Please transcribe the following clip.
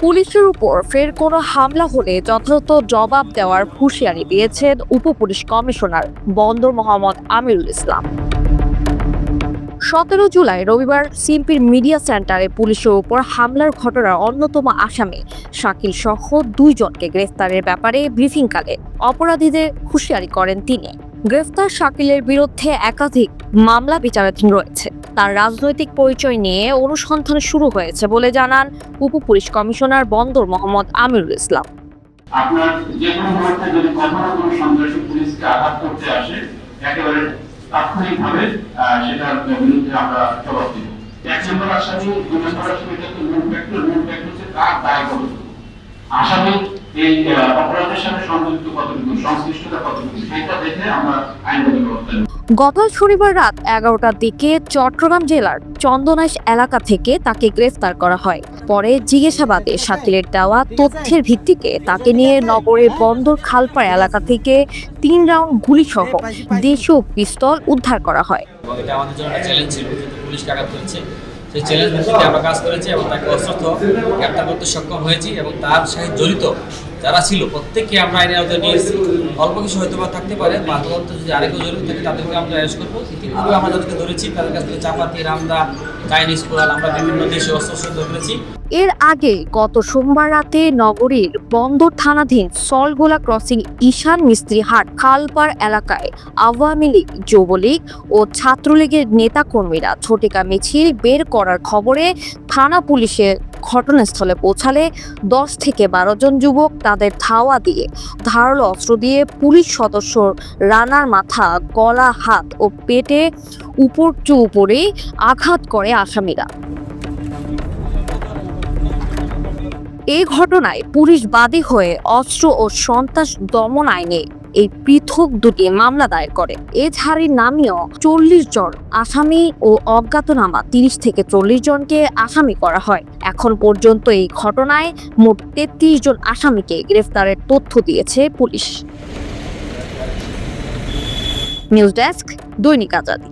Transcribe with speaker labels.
Speaker 1: পুলিশের উপর ফের কোনো হামলা হলে যথাযথ জবাব দেওয়ার হুঁশিয়ারি দিয়েছেন উপপুলিশ কমিশনার বন্দর মোহাম্মদ আমিরুল ইসলাম। সতেরো জুলাই রবিবার সিম্পির মিডিয়া সেন্টারে পুলিশের উপর হামলার ঘটনার অন্যতম আসামি শাকিল সহ দুইজনকে গ্রেফতারের ব্যাপারে ব্রিফিংকালে অপরাধীদের হুঁশিয়ারি করেন তিনি। গ্রেফতার শাকিলের বিরুদ্ধে একাধিক মামলা বিচারাধীন রয়েছে। তার রাজনৈতিক পরিচয় নিয়ে অনুসন্ধান শুরু হয়েছে বলে জানান উপপুলিশ কমিশনার বন্দর মোহাম্মদ আমিরুল ইসলাম।
Speaker 2: আপনার আহ, সাথে সংযুক্ত কতটুকু সংশ্লিষ্টতা কতটুকু সেটা দেখে আমরা আইনগত ব্যবস্থা
Speaker 1: গত শনিবার রাত এগারোটার দিকে চট্টগ্রাম জেলার চন্দনাইশ এলাকা থেকে তাকে গ্রেফতার করা হয়। পরে জিজ্ঞাসাবাদে শাকিলের দেওয়া তথ্যের ভিত্তিতে তাকে নিয়ে নগরের বন্দর খালপাড় এলাকা থেকে তিন রাউন্ড গুলিসহ দেশীয় পিস্তল উদ্ধার করা হয়।
Speaker 3: আমাদের জন্য চ্যালেঞ্জ ছিল সেই চ্যালেঞ্জ ভিত্তিতে আমরা কাজ করেছি এবং তাকে অস্ত্র গ্রেপ্তার করতে সক্ষম হয়েছি এবং তার সাথে জড়িত যারা ছিল, প্রত্যেককে আমরা আইনের আওতায় নিয়েছি অল্প কিছু হয়তো বা থাকতে পারে বা যদি আরেকও জড়িত থাকে, তাদেরকে আমরা অ্যারেস্ট করব। কিন্তু আমরা যাদেরকে ধরেছি, তাদের কাছ থেকে চাপাতি রামদা
Speaker 1: এর আগে গত সোমবার রাতে নগরীর বন্দর থানাধীন সলগোলা ক্রসিং ঈশান মিস্ত্রি হাট খালপাড় এলাকায় আওয়ামী লীগ যুবলীগ ও ছাত্রলীগের নেতাকর্মীরা ছোটিকা মিছিল বের করার খবরে থানা পুলিশের ঘটনাস্থলে পৌঁছালে দশ থেকে বারো জন যুবক তাদের ধাওয়া দিয়ে ধারালো অস্ত্র দিয়ে পুলিশ সদস্য রানার মাথা, গলা, হাত ও পেটে উপর চু উপরে আঘাত করে আসামিরা। এ ঘটনায় পুলিশ বাদী হয়ে অস্ত্র ও সন্ত্রাস দমন আইনে এই পৃথক দুটি মামলা দায়ের করে। এ ধারির নামীয় চল্লিশ জন আসামি ও অজ্ঞাতনামা তিরিশ থেকে চল্লিশ জনকে আসামি করা হয়। এখন পর্যন্ত এই ঘটনায় মোট তেত্রিশ জন আসামিকে গ্রেফতারের তথ্য দিয়েছে পুলিশ। নিউজ ডেস্ক দৈনিক আজাদি।